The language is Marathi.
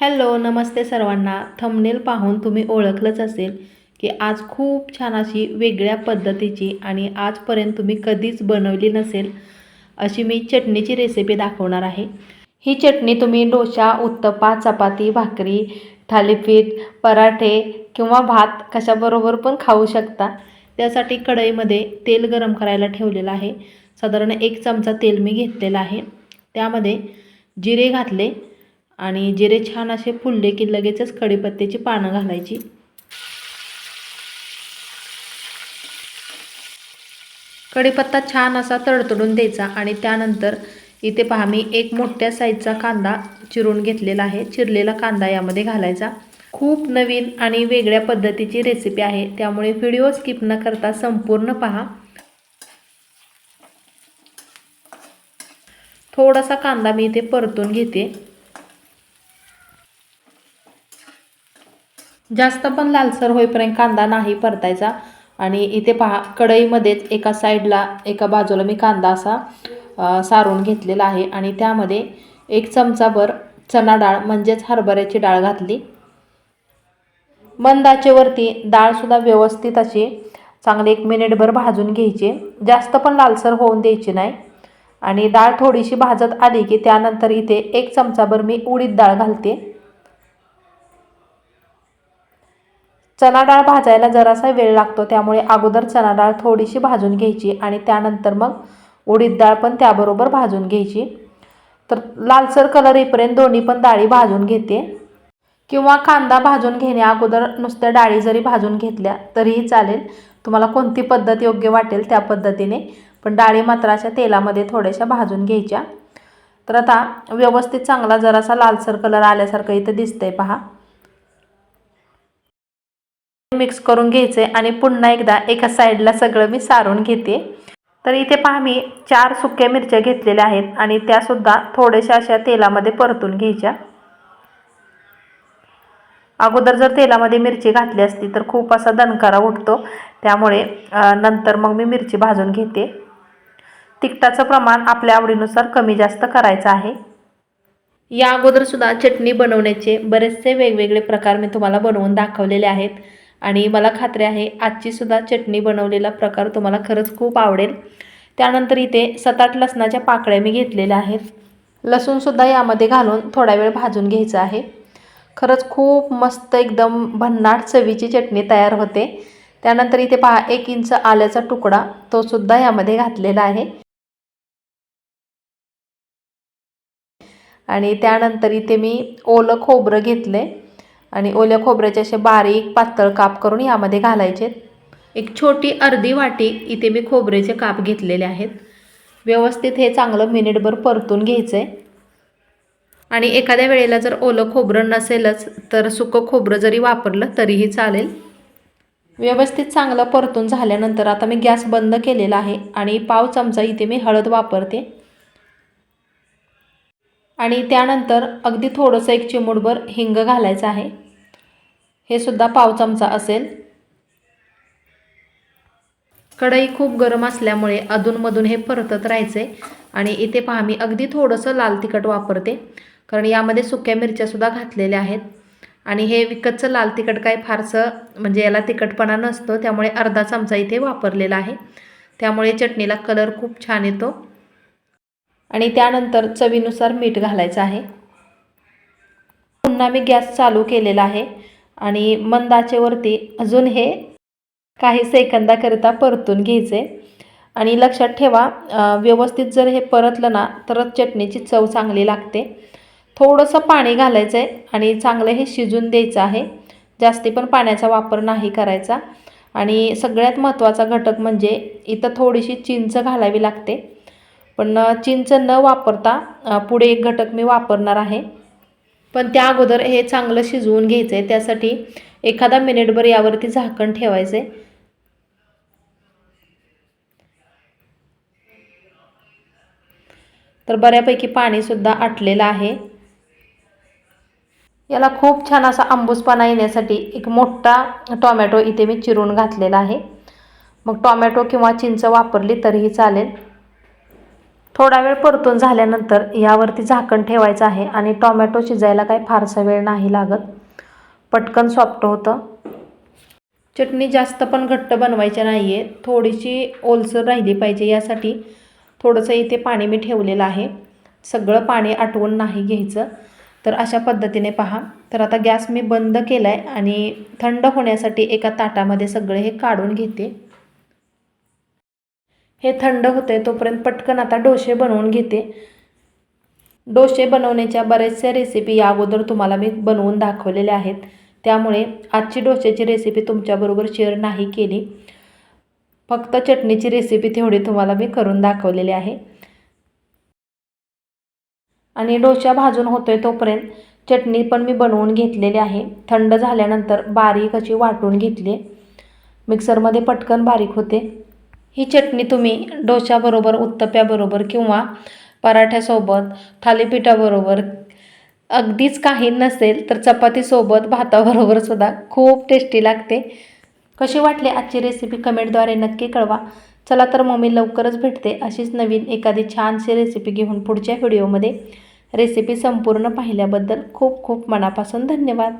हॅलो नमस्ते सर्वांना. थंबनेल पाहून तुम्ही ओळखलंच असेल की आज खूप छान अशी वेगळ्या पद्धतीची आणि आजपर्यंत तुम्ही कधीच बनवली नसेल अशी मी चटणीची रेसिपी दाखवणार आहे. ही चटणी तुम्ही डोसा उत्तप्पा चपाती भाकरी थालीपीठ पराठे किंवा भात कशाबरोबर पण खाऊ शकता. त्यासाठी कढईमध्ये तेल गरम करायला ठेवलेलं आहे. साधारण एक चमचा तेल मी घेतलेला आहे. त्यामध्ये जिरे घातले. आणि जिरे छान असे फुलले की लगेचच कढीपत्त्याची पानं घालायची. कढीपत्ता छान असा तडतडून द्यायचा आणि त्यानंतर इथे पहा मी एक मोठ्या साईजचा कांदा चिरून घेतलेला आहे. चिरलेला कांदा यामध्ये घालायचा. खूप नवीन आणि वेगळ्या पद्धतीची रेसिपी आहे. त्यामुळे व्हिडिओ स्किप न करता संपूर्ण पहा. थोडासा कांदा मी इथे परतून घेते. जास्त पण लालसर होईपर्यंत कांदा नाही परतायचा. आणि इथे पहा कढईमध्येच एका साईडला एका बाजूला मी कांदा असा सारून घेतलेला आहे. आणि त्यामध्ये एक चमचाभर चना डाळ म्हणजेच हरभऱ्याची डाळ घातली. मंदाचेवरती डाळसुद्धा व्यवस्थित अशी चांगली एक मिनिटभर भाजून घ्यायची. जास्त पण लालसर होऊन द्यायची नाही. आणि डाळ थोडीशी भाजत आली की त्यानंतर इथे एक चमचाभर मी उडीद डाळ घालते. चणा डाळ भाजायला जरासा वेळ लागतो त्यामुळे अगोदर चणा डाळ थोडीशी भाजून घ्यायची आणि त्यानंतर मग उडीद डाळ पण त्याबरोबर भाजून घ्यायची. तर लालसर कलर येईपर्यंत दोन्ही पण डाळी भाजून घेते. किंवा कांदा भाजून घेण्या अगोदर नुसत्या डाळी जरी भाजून घेतल्या तरीही चालेल. तुम्हाला कोणती पद्धत योग्य वाटेल त्या पद्धतीने पण डाळी मात्र अशा तेलामध्ये थोड्याशा भाजून घ्यायच्या. तर आता व्यवस्थित चांगला जरासा लालसर कलर आल्यासारखं इथं दिसतंय पहा. मिक्स करून घ्यायचे आणि पुन्हा एकदा एका साईडला सगळं मी सारून घेते. तर इथे पहा मी चार सुक्या मिरच्या घेतलेल्या आहेत आणि त्यासुद्धा थोड्याशा अशा तेलामध्ये परतून घ्यायच्या. अगोदर जर तेलामध्ये मिरची घातली असती तर खूप असा दणकारा उठतो. त्यामुळे नंतर मग मी मिरची भाजून घेते. तिखटाचं प्रमाण आपल्या आवडीनुसार कमी जास्त करायचं आहे. या अगोदरसुद्धा चटणी बनवण्याचे बरेचसे वेगवेगळे प्रकार मी तुम्हाला बनवून दाखवलेले आहेत. आणि मला खात्री आहे आजचीसुद्धा चटणी बनवलेला प्रकार तुम्हाला खरंच खूप आवडेल. त्यानंतर इथे सात आठ लसणाच्या पाकळ्या मी घेतलेल्या आहेत. लसूणसुद्धा यामध्ये घालून थोडा वेळ भाजून घ्यायचं आहे. खरंच खूप मस्त एकदम भन्नाट चवीची चटणी तयार होते. त्यानंतर इथे पहा एक इंच आल्याचा तुकडा तो सुद्धा यामध्ये घातलेला आहे. आणि त्यानंतर इथे मी ओलं खोबरं घेतलं आहे आणि ओल्या खोबऱ्याचे असे बारीक पातळ काप करून यामध्ये घालायचे. एक छोटी अर्धी वाटी इथे मी खोबऱ्याचे काप घेतलेले आहेत. व्यवस्थित हे चांगलं मिनिटभर परतून घ्यायचं. आहे आणि एखाद्या वेळेला जर ओलं खोबरं नसेलच तर सुकं खोबरं जरी वापरलं तरीही चालेल. व्यवस्थित चांगलं परतून झाल्यानंतर आता मी गॅस बंद केलेला आहे आणि पाव चमचा इथे मी हळद वापरते. आणि त्यानंतर अगदी थोडंसं एक चिमूटभर हिंग घालायचं आहे. हे सुद्धा पाव चमचा असेल. कढई खूप गरम असल्यामुळे अधूनमधून हे परतत राहायचे आणि इथे पहा मी अगदी थोडंसं लाल तिखट वापरते. कारण यामध्ये सुक्या मिरच्यासुद्धा घातलेल्या आहेत. आणि हे विकतचं लाल तिखट काय फारसं म्हणजे याला तिखटपणा नसतो त्यामुळे अर्धा चमचा इथे वापरलेला आहे. त्यामुळे चटणीला कलर खूप छान येतो. आणि त्यानंतर चवीनुसार मीठ घालायचं आहे. पुन्हा मी गॅस चालू केलेला आहे आणि मंदाचेवरती अजून हे काही सेकंदाकरिता परतून घ्यायचे. आणि लक्षात ठेवा व्यवस्थित जर हे परतलं ना तरच चटणीची चव चांगली लागते. थोडंसं पाणी घालायचं आहे आणि चांगलं हे शिजून द्यायचं आहे. जास्ती पण पाण्याचा वापर नाही करायचा. आणि सगळ्यात महत्त्वाचा घटक म्हणजे इथं थोडीशी चिंच घालावी लागते. पण चिंच न वापरता पुढे एक घटक मी वापरणार आहे. पण त्या अगोदर हे चांगलं शिजवून घ्यायचं आहे त्यासाठी एखादा मिनिटभर यावरती झाकण ठेवायचं आहे तर बऱ्यापैकी पाणीसुद्धा आटलेलं आहे. याला खूप छान असा आंबूसपणा येण्यासाठी एक मोठा टॉमॅटो इथे मी चिरून घातलेला आहे. मग टॉमॅटो किंवा चिंच वापरली तरीही चालेल. थोडा वेळ परतून झाल्यानंतर यावरती झाकण ठेवायचं आहे आणि टॉमॅटो शिजायला काही फारसा वेळ नाही लागत. पटकन सॉफ्ट होतं. चटणी जास्त पण घट्ट बनवायची नाही आहे थोडीशी ओलसर राहिली पाहिजे. यासाठी थोडंसं इथे पाणी मी ठेवलेलं आहे. सगळं पाणी आटवून नाही घ्यायचं. तर अशा पद्धतीने पहा. तर आता गॅस मी बंद केला आहे आणि थंड होण्यासाठी एका ताटामध्ये सगळे हे काढून घेते. हे थंड होते तोपर्यंत पटकन आता डोसे बनवून घेते. डोसे बनवण्याच्या बऱ्याचशा रेसिपी या अगोदर तुम्हाला मी बनवून दाखवलेल्या आहेत. त्यामुळे आजची डोश्याची रेसिपी तुमच्याबरोबर शेअर नाही केली. फक्त चटणीची रेसिपी तेवढी तुम्हाला मी करून दाखवलेली आहे. आणि डोसा भाजून होतोय तोपर्यंत चटणी पण मी बनवून घेतलेली आहे. थंड झाल्यानंतर बारीक अशी वाटून घेतली. मिक्सरमध्ये पटकन बारीक होते. ही चटणी तुम्ही डोशाबरोबर उत्तप्याबरोबर किंवा पराठ्यासोबत थालीपीठाबरोबर अगदीच काही नसेल तर चपातीसोबत भाताबरोबर सुद्धा खूप टेस्टी लागते. कशी वाटली आजची रेसिपी कमेंटद्वारे नक्की कळवा. चला तर मग मी लवकरच भेटते अशीच नवीन एखादी छानशी रेसिपी घेऊन पुढच्या व्हिडिओमध्ये रेसिपी संपूर्ण पाहिल्याबद्दल खूप खूप मनापासून धन्यवाद.